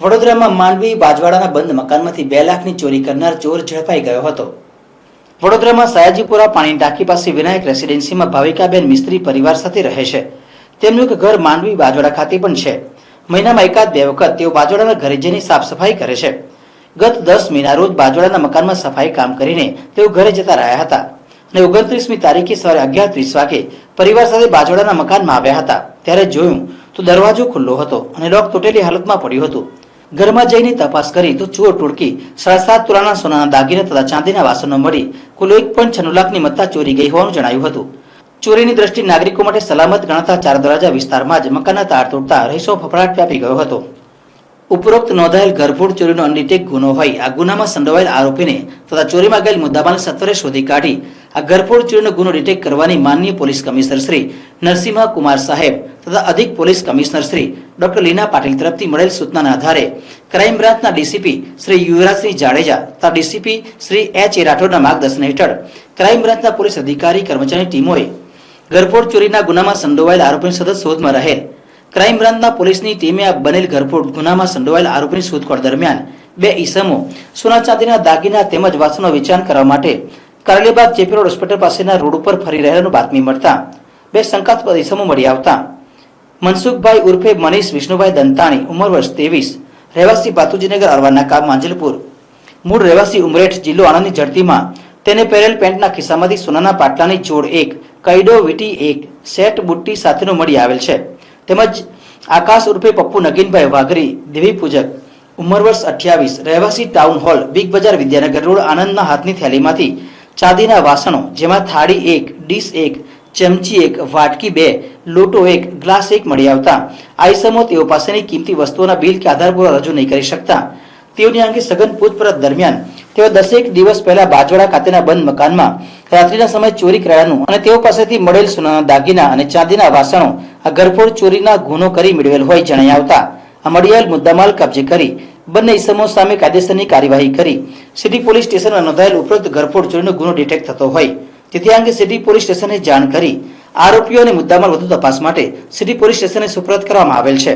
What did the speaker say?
વડોદરામાં માંડવી, બાજવાડાના બંધ મકાનમાંથી બે લાખની ચોરી કરનાર ચોર ઝડપાઈ ગયો હતો. વડોદરામાં સયાજીપુરા પાણી ટાંકી પાસે વિનાયક રેસિડેન્સીમાં ભાવિકાબેન મિસ્ત્રી પરિવાર સાથે રહે છે. તેમનું એક ઘર માંડવી, બાજવાડા ખાતે પણ છે. મહિનામાં એકાદ બે વખત તેઓ બાજવાડાના ઘરે જઈને સાફ સફાઈ કરે છે. ગત દસ મહિના રોજ બાજવાડાના મકાનમાં સફાઈ કામ કરીને તેઓ ઘરે જતા રહ્યા હતા. અને ઓગણત્રીસમી તારીખે સવારે અગિયાર ત્રીસ વાગે પરિવાર સાથે બાજોડાના મકાનમાં આવ્યા હતા. ત્યારે જોયું, તો દરવાજો ખુલ્લો હતો અને લોક તૂટેલી હાલતમાં પડ્યું હતું. ઘરમાં જઈને તપાસ કરી તો ચોર ટોળકી, સાડા સાત તોલાના સોનાના દાગીના તથા ચાંદીના વાસણો મળી, કુલ એક પોઈન્ટ છન્નું લાખની મત્તા ચોરી ગઈ હોવાનું જણાયું હતું. ચોરીની દ્રષ્ટિ નાગરિકો માટે સલામત ગણાતા ચાર દરવાજા વિસ્તારમાં જ મકાનના તાર તોડતા રહીશો ફફડાટ વ્યાપી ગયો હતો. ઉપરોક્ત નોંધાયેલ ઘરફોડ ચોરીનો અનડિટેક ગુનો હોય, આ ગુનામાં સંડોવાયેલ આરોપીને તથા ચોરીમાં ગયેલ મુદ્દામાલ સત્વરે શોધી કાઢી આ ઘરફોડ ચોરીનો ગુનો ડિટેક્ટ કરવાની માનનીય પોલીસ કમિશનર શ્રી નરસિંહ કુમાર સાહેબ તથા અધિક police commissioner Shri doctor Leena Patil તરફથી મળેલ સૂચનાના આધારે ક્રાઇમ બ્રાન્ચના ડીસીપી શ્રી યુવરાજસિંહ જાડેજા તથા ડીસીપી શ્રી એચ એ રાઠોડના માર્ગદર્શન હેઠળ ક્રાઇમ બ્રાન્ચના પોલીસ અધિકારી કર્મચારી ટીમોએ ઘરફોડ ચોરીના ગુનામાં સંડોવાયેલ આરોપીની સતત શોધમાં રહેલ. ક્રાઇમ બ્રાન્ચના પોલીસની ટીમે આ બનેલ ઘરફોડ ગુનામાં સંડોવાયેલ આરોપીની શોધખોળ દરમિયાન બે ઈસમો સોના ચાંદીના દાગીના તેમજ વાસણો વેચાણ કરવા માટે કારેલીબાગ જેપી રોડ હોસ્પિટલ પાસેના રોડ ઉપર ફરી રહેલાનું બાતમી મળતા બે શંકાસ્પદ ઇસમો મળી આવતા. મનસુખભાઈ ઉર્ફે મનીષ, વિષ્ણુભાઈ દંતાણી, ઉંમર વર્ષ ત્રેવીસ. રહેવાસી બાતુજીનગર અરવાના કામ માંજલપુર. મૂળ રહેવાસી ઉમરેઠ જિલ્લો આણંદની ઝડપીમાં તેને પહેરેલ પેન્ટના ખિસ્સામાંથી સોનાના પાટલાની જોડ એક, કૈડો વીટી એક, સેટ બુટ્ટી સાથેનો મળી આવેલ છે. તેમજ આકાશ ઉર્ફે પપ્પુ નગીનભાઈ વાઘરી, દેવી પૂજક, ઉંમર વર્ષ અઠ્યાવીસ. રહેવાસી ટાઉન હોલ, બિગ બજાર વિદ્યાનગર રોડ આનંદના હાથની થેલીમાંથી ચાંદીના વાસણો, જેમાં થાળી એક, ડીશ એક, ચમચી એક, વાટકી બે, લોટો એક, ગ્લાસ એક મળી આવતા. આઈસમો તેઓ પાસેની કિંમતી વસ્તુઓના બિલ કે આધાર પુરાવા રજૂ નહીં કરી શકતા. તેઓની અંગે સઘન પૂછપરછ દરમિયાન તેઓ દસેક દિવસ પહેલા બાજવાડા ખાતેના બંધ મકાનમાં રાત્રિના સમયે ચોરી કરાયાનું અને તેઓ પાસેથી મળેલ સોનાના દાગીના અને ચાંદીના વાસણો, આ ગરફોડ ચોરીના ગુનો કરી મેળવેલ હોય જણાઈ આવતા. આ મળિયાલ મુદ્દામાલ કબજે કરી બંને ઇસમો સામે કાયદેસરની કાર્યવાહી કરી. સિટી પોલીસ સ્ટેશનમાં નોંધાયેલ ઉપરોક્ત ઘરફોડ ચોરીનો ગુનો ડિટેક્ટ થતો હોય. તેથી અંગે સિટી પોલીસ સ્ટેશને જાણ કરી. આરોપીઓ અને મુદ્દામાલ વધુ તપાસ માટે સિટી પોલીસ સ્ટેશને સુપ્રત કરવામાં આવેલ છે.